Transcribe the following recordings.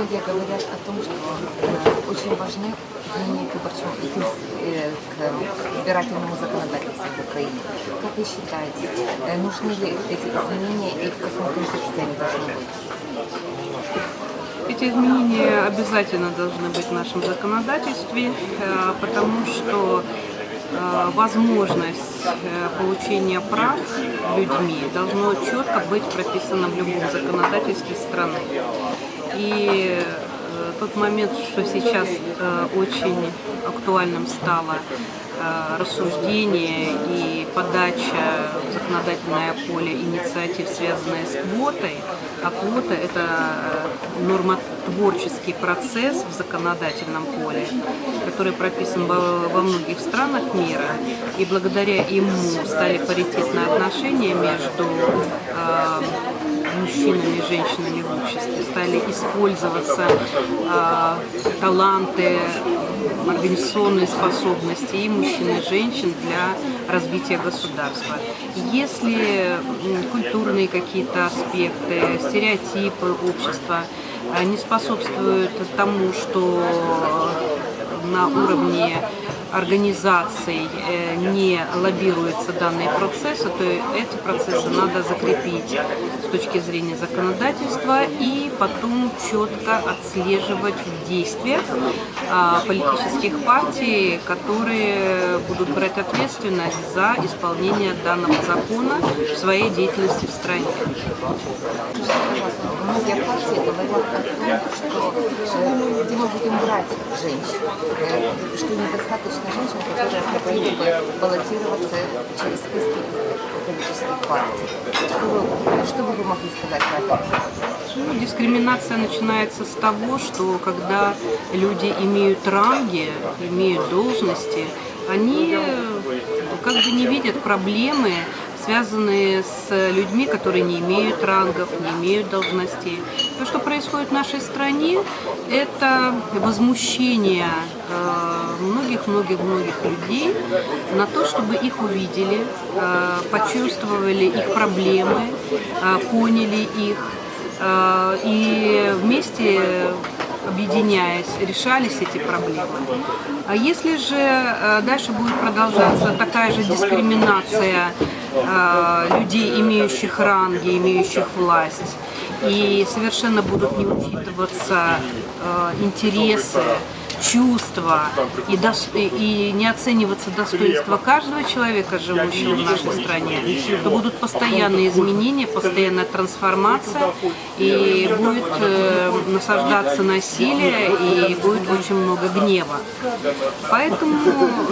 многие говорят о том, что э, очень важны изменения э, к избирательному законодательству в Украине. Как вы считаете, э, нужны ли эти изменения и в каком контексте они должны быть? Эти изменения обязательно должны быть в нашем законодательстве, потому что возможность получения прав людьми должно четко быть прописано в любом законодательстве страны. И тот момент, что сейчас очень актуальным стало рассуждение и подача в законодательное поле инициатив, связанные с квотой, а квота – это нормотворческий процесс в законодательном поле, который прописан во многих странах мира, и благодаря ему стали паритетные отношения между э, мужчинами и женщинами в обществе, стали использоваться э, таланты, организационные способности и мужчин, и женщин для развития государства. Если культурные какие-то аспекты, стереотипы общества не способствуют тому, что на уровне организаций э, не лоббируются данные процессы, то эти процессы надо закрепить с точки зрения законодательства и потом четко отслеживать в действиях а, политических партий, которые будут брать ответственность за исполнение данного закона в своей деятельности в стране. Многие партии говорят о том, что мы будем брать женщин, э, что недостаточно достаточно женщин, которые хотели бы баллотироваться через списки политических партий. Что вы, что бы вы могли сказать про это? Ну, дискриминация начинается с того, что когда люди имеют ранги, имеют должности, они как бы не видят проблемы связанные с людьми, которые не имеют рангов, не имеют должностей. То, что происходит в нашей стране, это возмущение многих-многих-многих э, людей на то, чтобы их увидели, э, почувствовали их проблемы, э, поняли их и вместе объединяясь, решались эти проблемы. А если же дальше будет продолжаться такая же дискриминация людей, имеющих ранги, имеющих власть, и совершенно будут не учитываться э, интересы чувства и, до, и не оцениваться достоинство каждого человека, живущего в нашей стране, то будут постоянные изменения, постоянная трансформация, и будет э, насаждаться насилие, и будет очень много гнева. Поэтому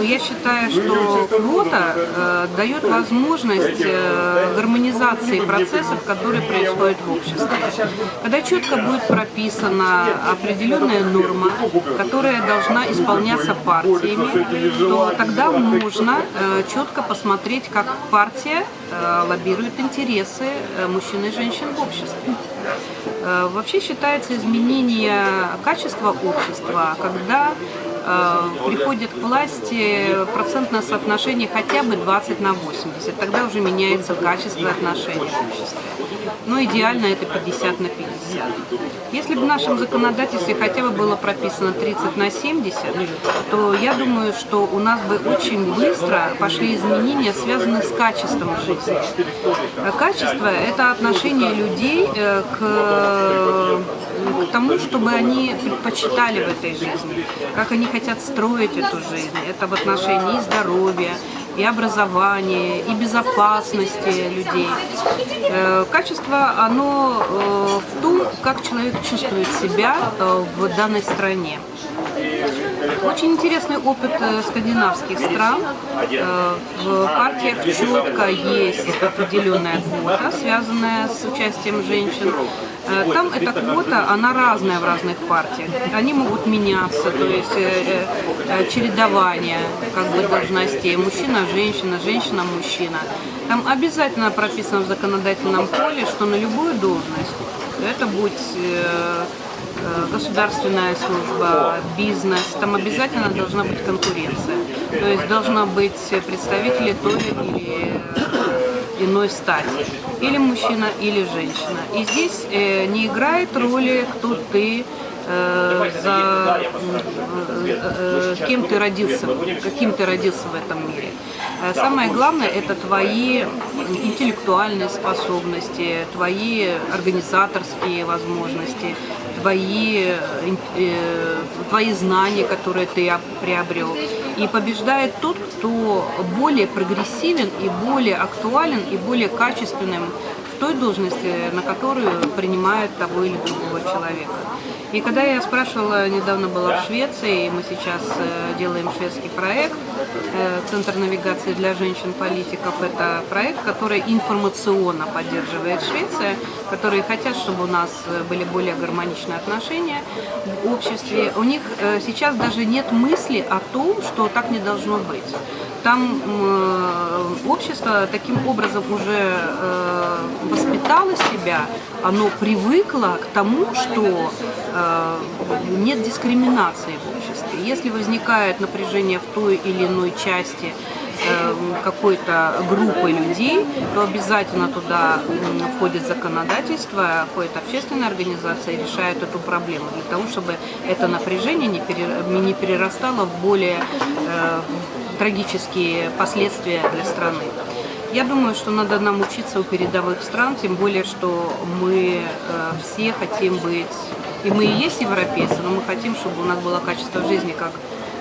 я считаю, что квота э, дает возможность э, гармонизации процессов, которые происходят в обществе. Когда четко будет прописана определенная норма, которая должна исполняться партиями, то тогда можно э, четко посмотреть, как партия э, лоббирует интересы э, мужчин и женщин в обществе. Вообще считается изменение качества общества, когда приходит к власти процентное соотношение хотя бы 20 на 80. Тогда уже меняется качество отношений в обществе но идеально это 50 на 50. Если бы в нашем законодательстве хотя бы было прописано 30 на 70, то я думаю, что у нас бы очень быстро пошли изменения, связанные с качеством жизни. Качество – это отношение людей э, к к тому, чтобы они предпочитали в этой жизни, как они хотят строить эту жизнь. Это в отношении здоровья, и образования, и безопасности людей. Э, качество, оно э, в том, как человек чувствует себя э, в данной стране. Очень интересный опыт скандинавских стран. В партиях четко есть определенная квота, связанная с участием женщин. Э, там эта квота, она разная в разных партиях. Они могут меняться, то есть э, э, чередование как бы должностей. Мужчина, женщина, женщина, мужчина. Там обязательно прописано в законодательном поле, что на любую должность, это будь государственная служба, бизнес, там обязательно должна быть конкуренция. То есть должна быть представители той или иной стати. Или мужчина, или женщина. И здесь э, не играет роли, кто ты, э, за э, э, кем ты родился, каким ты родился в этом мире. Э, Самое главное это твои интеллектуальные способности, твои организаторские возможности, твои, э, э, твои знания, которые ты об- приобрел. И побеждает тот, кто более прогрессивен и более актуален и более качественным в той должности, на которую принимают того или другого человека. И когда я спрашивала, недавно была в Швеции, мы сейчас э, делаем шведский проект, э, Центр навигации для женщин-политиков, это проект, который информационно поддерживает Швеция, которые хотят, чтобы у нас э, были более гармоничные отношения в обществе. У них сейчас даже нет мысли о том, что так не должно быть. Там общество таким образом уже воспитало себя, оно привыкло к тому, что нет дискриминации в обществе. Если возникает напряжение в той или иной части э, какой-то группы людей, то обязательно туда входит законодательство, входит общественная организация и решает эту проблему для того, чтобы это напряжение не, пере- не перерастало в более э, трагические последствия для страны. Я думаю, что надо нам учиться у передовых стран, тем более, что мы э, все хотим быть, и мы и есть европейцы, но мы хотим, чтобы у нас было качество жизни, как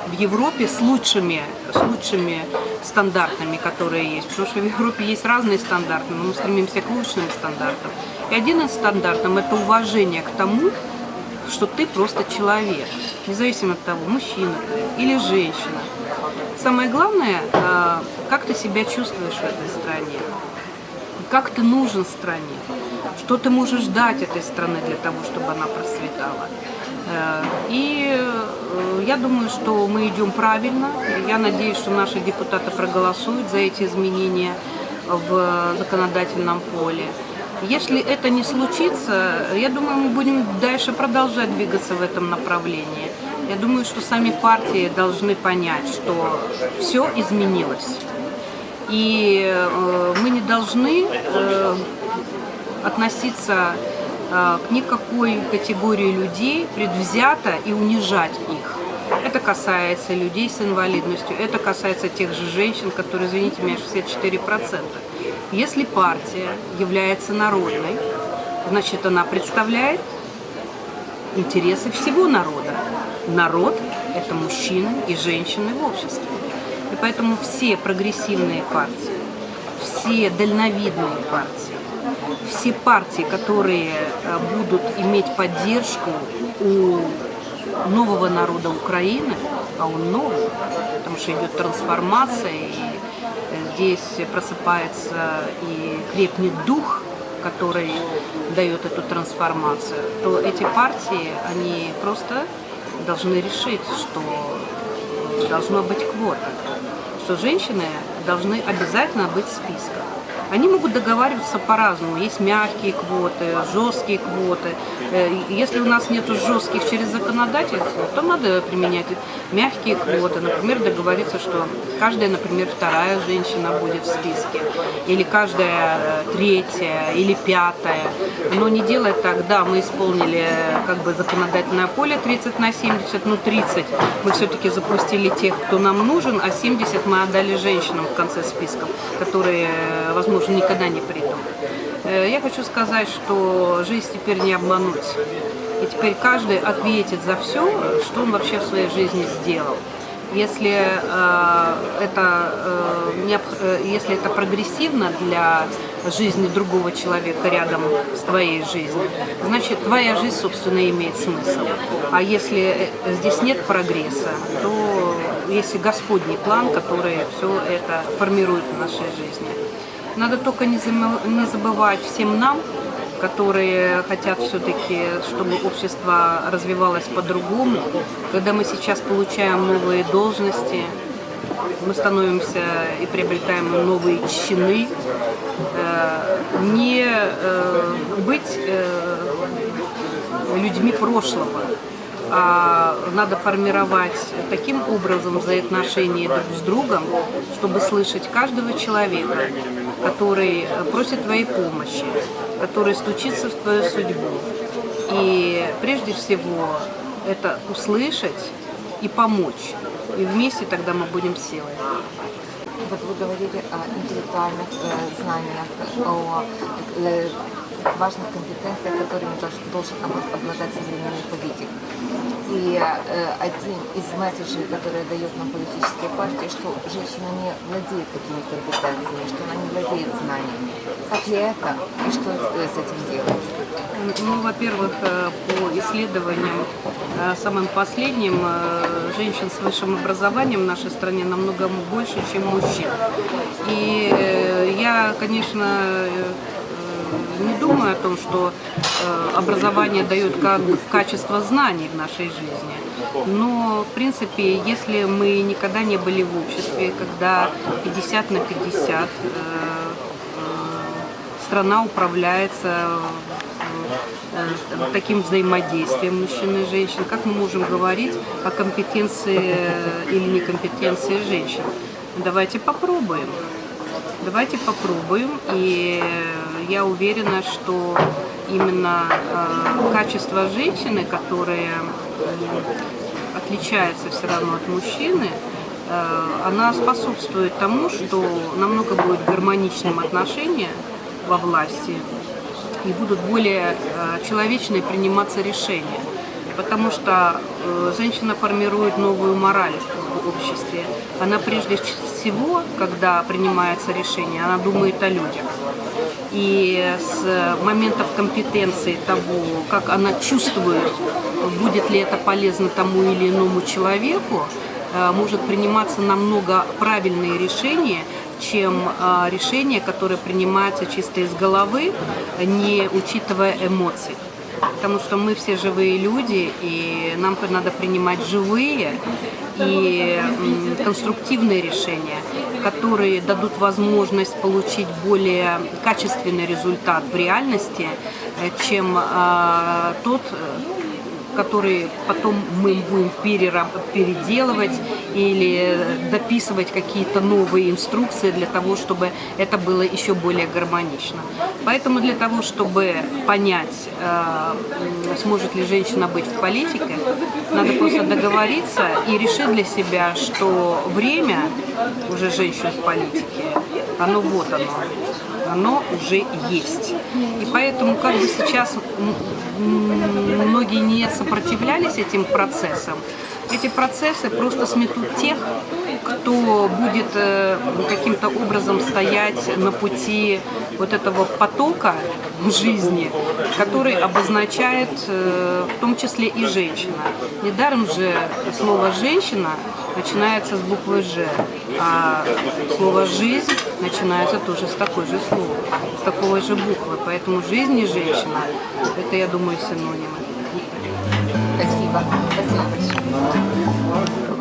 в Европе, с лучшими, с лучшими стандартами, которые есть. Потому что в Европе есть разные стандарты, но мы стремимся к лучшим стандартам. И один из стандартов – это уважение к тому, что ты просто человек, независимо от того, мужчина или женщина. Самое главное, э, как ты себя чувствуешь в этой стране, как ты нужен стране, что ты можешь дать этой стране для того, чтобы она процветала. Э, И э, я думаю, что мы идем правильно. Я надеюсь, что наши депутаты проголосуют за эти изменения в законодательном поле. Если это не случится, я думаю, мы будем дальше продолжать двигаться в этом направлении. Я думаю, что сами партии должны понять, что все изменилось. И э, мы не должны относиться э, к никакой категории людей предвзято и унижать их. Это касается людей с инвалидностью, это касается тех же женщин, которые, извините меня, 64%. Если партия является народной, значит она представляет интересы всего народа. Народ – это мужчины и женщины в обществе. И поэтому все прогрессивные партии, все дальновидные партии, все партии, которые э, будут иметь поддержку у нового народа Украины, а он новый, потому что идет трансформация, и э, здесь просыпается и крепнет дух, который дает эту трансформацию, то эти партии, они просто должны решить, что должно быть квота, что женщины должны обязательно быть в списках. Они могут договариваться по-разному. Есть мягкие квоты, жесткие квоты. Э, Если у нас нет жестких через законодательство, то надо применять мягкие квоты. Например, договориться, что каждая, например, вторая женщина будет в списке. Или каждая э, третья, или пятая. Но не делать так, да, мы исполнили э, как бы законодательное поле 30 на 70, ну 30 мы все-таки запустили тех, кто нам нужен, а 70 мы отдали женщинам в конце списков, которые, э, возможно, никогда не придут. Э, Я хочу сказать, что жизнь теперь не обмануть. И теперь каждый ответит за все, что он вообще в своей жизни сделал. Если э, это, э, э, если это прогрессивно для жизни другого человека рядом с твоей жизнью, значит твоя жизнь, собственно, имеет смысл. А если э, здесь нет прогресса, то есть и Господний план, который все это формирует в нашей жизни. Надо только не забывать всем нам, которые хотят все-таки, чтобы общество развивалось по-другому. Когда мы сейчас получаем новые должности, мы становимся и приобретаем новые чины, э, не э, быть э, людьми прошлого, а надо формировать таким образом взаимоотношения друг с другом, чтобы слышать каждого человека, который просит твоей помощи, который стучится в твою судьбу, И прежде всего это услышать и помочь. И вместе тогда мы будем силой. Вот вы говорили о интеллектуальных э, знаниях, о э, важных компетенциях, которыми долж- должен обла- обладать современный политик. И э, один из месседжей, который дает нам политические партии, что женщина не владеет такими компетенциями, что она не владеет знаниями. Так ли это? И что с этим делать? Ну, во-первых, э, по исследованиям, э, самым последним, женщин с высшим образованием в нашей стране намного больше, чем мужчин. И я, конечно, не думаю о том, что образование дает как качество знаний в нашей жизни. Но, в принципе, если мы никогда не были в обществе, когда 50 на 50 э, э, страна управляется э, э, таким взаимодействием мужчин и женщин, как мы можем говорить о компетенции э, или некомпетенции женщин? Давайте попробуем. Давайте попробуем, и э, я уверена, что именно э, качество женщины, которое м, отличается все равно от мужчины, э, она способствует тому, что намного будет гармоничным отношения во власти и будут более э, человечные приниматься решения. Потому что э, женщина формирует новую мораль в обществе. Она прежде всего, когда принимается решение, она думает о людях. И с моментов компетенции того, как она чувствует, будет ли это полезно тому или иному человеку, э, может приниматься намного правильные решения, чем э, решения, которые принимаются чисто из головы, не учитывая эмоций. Потому что мы все живые люди, и нам надо принимать живые и конструктивные решения, которые дадут возможность получить более качественный результат в реальности, э, чем а, тот, который потом мы будем переделывать или дописывать какие-то новые инструкции для того, чтобы это было еще более гармонично. Поэтому для того, чтобы понять, э, сможет ли женщина быть в политике, надо просто договориться и решить для себя, что время уже женщин в политике, оно вот оно оно уже есть. Поэтому как бы сейчас многие не сопротивлялись этим процессам, эти процессы просто сметут тех, кто будет э, каким-то образом стоять на пути вот этого потока жизни, который обозначает э, в том числе и женщина. Недаром же слово «женщина» начинается с буквы «Ж», а слово «жизнь» начинается тоже с такой же слова, с такой же буквы. Поэтому жизнь и женщина – это, я думаю, синонимы. Спасибо. Спасибо большое.